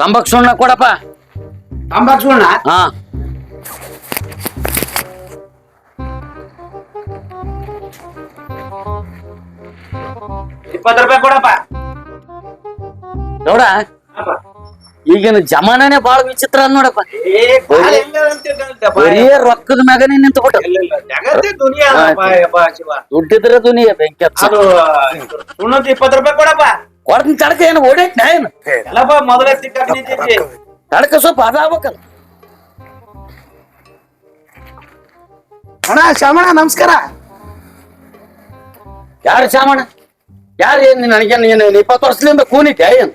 ತಂಬಾಕು ಸುಣ್ಣ ಕೊಡಪ್ಪ. ತಂಬಾಕ್ ಸುಣ್ಣ? ಹಾ. ಇಪ್ಪತ್ತು ರೂಪಾಯಿ ಕೊಡಪ್ಪ. ನೋಡ. ಈಗಿನ ಜಮಾನನೇ ಬಾಳ ವಿಚಿತ್ರ ಅದ್ ನೋಡಪ್ಪ? ಬರೀ ರೊಕ್ಕದ ಮ್ಯಾಗನೇ ನಿಂತು ಬಿಟ್ಟು. ದುಡ್ಡಿದ್ರೆ ದುನಿಯ ಬೆಂಕಿ ಸುಣ್ಣದ ಇಪ್ಪತ್ತು ರೂಪಾಯಿ ಕೊಡಪ್ಪ. ಕೊಡ್ತೀನಿ ತಡಕ ಏನು ಓಡೈತ್ ನಾ ಏನು ಎಲ್ಲಪ್ಪ ಮೊದಲೇ ಸಿಕ್ಕಾಕ್ ತಡಕ ಸ್ವಲ್ಪ ಅದ ಆಗ್ಬೇಕಲ್ಲ. ಅಣ್ಣ ಶಾಮಣ್ಣ ನಮಸ್ಕಾರ. ಯಾರು ಶಾಮಣ ಯಾರು ಏನ್ ನನಗೇನು ಏನು ಇಪ್ಪತ್ತು ವರ್ಷದಿಂದ ಕೂನಿದ್ದೆ ಏನು?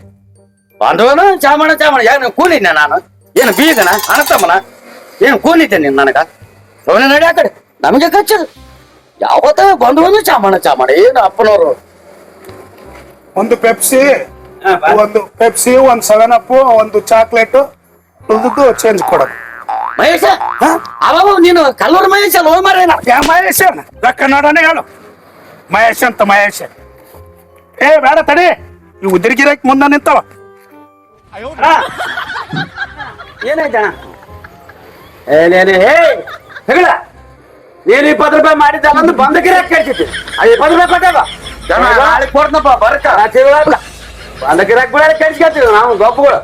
ಬಾಂಧವನ ಚಾಮಣ್ಣ ಚಾಮಣ್ಣ ಯಾರು ಕೂನಿದ್ದೆ ನಾನು? ಏನು ಬೀಗನ ಅಣತಮ್ಮನ ಏನು ಕೂನಿದ್ದೆ ನೀನು ನನಗ? ಅವನ ನಡಿ ಆ ಕಡೆ. ನಮಗೆ ಕಚ್ಚದು ಯಾವತ್ತ ಬಂಧುವನು ಚಾಮಣ್ಣ ಚಾಮಣ್ಣ ಏನು ಅಪ್ಪನವರು? ಒಂದು ಪೆಪ್ಸಿ ಒಂದು ಪೆಪ್ಸಿ ಒಂದು ಸೆವೆನ್ ಅಪ್ ಒಂದು ಚಾಕ್ಲೇಟ್ ಉಳಿದು ಚೇಂಜ್ ಕೊಡೋದು. ಮಹೇಶ ಅವ ನೀನು ಕಲ್ಲೂರು ಮಹೇಶ ಲೋ ಮಾರ ಮಹೇಶ್? ರೊಕ್ಕ ನೋಡೋಣ ಹೇಳು. ಮಹೇಶ್ ಅಂತ ಮಹೇಶ್. ಏ ಬೇಡ ತಡಿ. ಈ ಉದ್ರಿಗಿರಕ್ ಮುಂದೆ ನಿಂತವ. ಏನಾಯ್ತಣ್ಣ ಏನೇನೇ ಹೇ ಹೆಗಳ ನೀನು ಇಪ್ಪತ್ತು ರೂಪಾಯಿ ಮಾಡಿದ್ದ ಒಂದು ಬಂದ ಗಿರಾಕ್ ಕೇಳ್ತಿದ್ದೆ. ಅದು ಇಪ್ಪತ್ತು ರೂಪಾಯಿ ಕೊಟ್ಟಾಗ ನಾಳೆ ಕೊಡ್ತಪ್ಪ ಬರ್ಕ. ಅಂದ ಗಿರಾಕ್ ಬಿಡ ಕಟ್ಸ್ಕೊತೀವಿ ನಾವು ಗೊಬ್ಬಗಳು